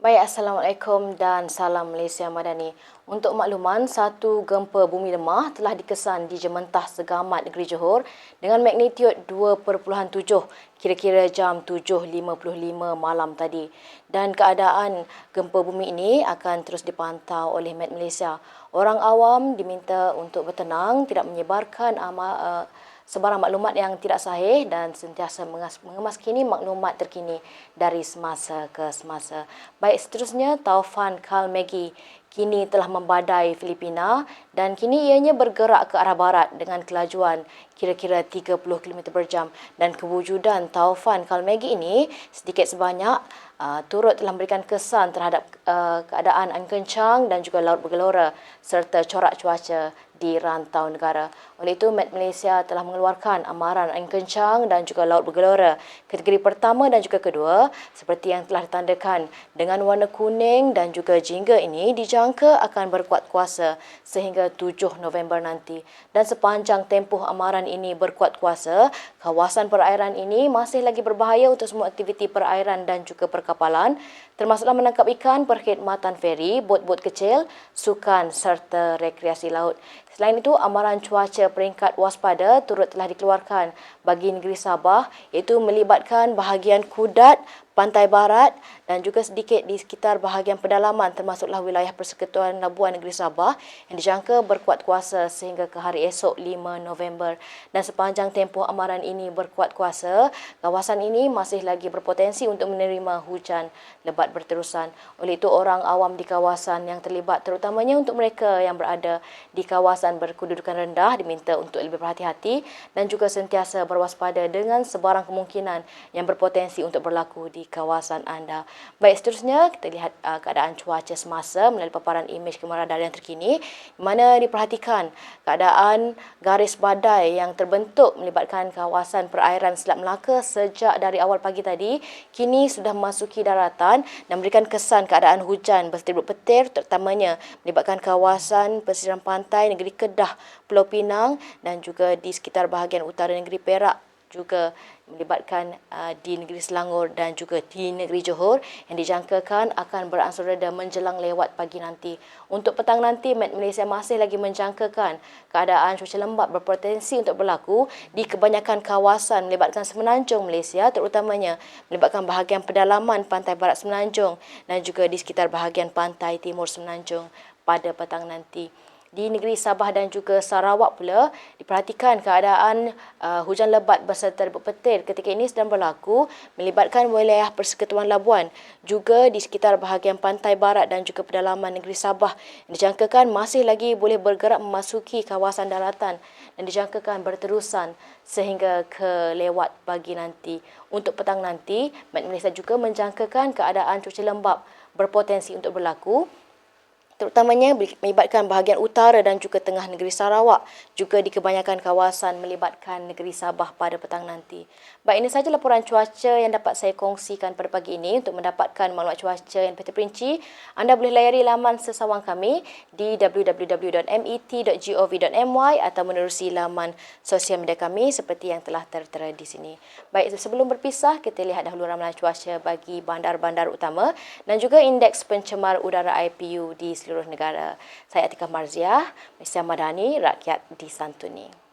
Baik, Assalamualaikum dan salam Malaysia Madani. Untuk makluman, satu gempa bumi lemah telah dikesan di Jementah Segamat Negeri Johor dengan magnitud 2.7 kira-kira jam 7.55 malam tadi. Dan keadaan gempa bumi ini akan terus dipantau oleh Met Malaysia. Orang awam diminta untuk bertenang, tidak menyebarkan amal, uh, sebarang maklumat yang tidak sahih dan sentiasa mengemaskini maklumat terkini dari semasa ke semasa. Baik seterusnya, Taufan Kalmegi kini telah membadai Filipina dan kini ianya bergerak ke arah barat dengan kelajuan kira-kira 30 km per jam. Dan kewujudan Taufan Kalmegi ini sedikit sebanyak uh, turut telah memberikan kesan terhadap uh, keadaan angin kencang dan juga laut bergelora serta corak cuaca di rantau negara. Oleh itu, Met Malaysia telah mengeluarkan amaran angin kencang dan juga laut bergelora kategori pertama dan juga kedua seperti yang telah ditandakan dengan warna kuning dan juga jingga ini dijangka akan berkuat kuasa sehingga 7 November nanti. Dan sepanjang tempoh amaran ini berkuat kuasa, kawasan perairan ini masih lagi berbahaya untuk semua aktiviti perairan dan juga perkapalan termasuklah menangkap ikan, perkhidmatan feri, bot-bot kecil, sukan serta rekreasi laut. Selain itu, amaran cuaca peringkat waspada turut telah dikeluarkan bagi negeri Sabah iaitu melibatkan bahagian Kudat, pantai barat dan juga sedikit di sekitar bahagian pedalaman termasuklah wilayah Persekutuan Labuan Negeri Sabah yang dijangka berkuat kuasa sehingga ke hari esok 5 November. Dan sepanjang tempoh amaran ini berkuat kuasa, kawasan ini masih lagi berpotensi untuk menerima hujan lebat berterusan. Oleh itu, orang awam di kawasan yang terlibat terutamanya untuk mereka yang berada di kawasan berkedudukan rendah diminta untuk lebih berhati-hati dan juga sentiasa berwaspada dengan sebarang kemungkinan yang berpotensi untuk berlaku di kawasan anda. Baik, seterusnya kita lihat uh, keadaan cuaca semasa melalui paparan imej kamera radar yang terkini di mana diperhatikan keadaan garis badai yang terbentuk melibatkan kawasan perairan Selat Melaka sejak dari awal pagi tadi kini sudah memasuki daratan dan memberikan kesan keadaan hujan bersetirut-petir terutamanya melibatkan kawasan pesisir pantai negeri Kedah, Pulau Pinang dan juga di sekitar bahagian utara negeri Perak juga melibatkan uh, di negeri Selangor dan juga di negeri Johor yang dijangkakan akan beransur reda menjelang lewat pagi nanti. Untuk petang nanti, Met Malaysia masih lagi menjangkakan keadaan cuaca lembap berpotensi untuk berlaku di kebanyakan kawasan melibatkan semenanjung Malaysia terutamanya melibatkan bahagian pedalaman pantai barat semenanjung dan juga di sekitar bahagian pantai timur semenanjung pada petang nanti di negeri Sabah dan juga Sarawak pula diperhatikan keadaan uh, hujan lebat berserta petir. Ketika ini sedang berlaku melibatkan wilayah Persekutuan Labuan juga di sekitar bahagian pantai barat dan juga pedalaman negeri Sabah. Dijangkakan masih lagi boleh bergerak memasuki kawasan daratan dan dijangkakan berterusan sehingga ke lewat pagi nanti. Untuk petang nanti, Met Malaysia juga menjangkakan keadaan cuaca lembap berpotensi untuk berlaku terutamanya melibatkan bahagian utara dan juga tengah negeri Sarawak juga di kebanyakan kawasan melibatkan negeri Sabah pada petang nanti. Baik, ini sahaja laporan cuaca yang dapat saya kongsikan pada pagi ini. Untuk mendapatkan maklumat cuaca yang lebih perinci, anda boleh layari laman sesawang kami di www.met.gov.my atau menerusi laman sosial media kami seperti yang telah tertera di sini. Baik, sebelum berpisah, kita lihat dahulu ramalan cuaca bagi bandar-bandar utama dan juga indeks pencemar udara IPU di seluruh seluruh negara. Saya Atika Marziah, Malaysia Madani, Rakyat Disantuni.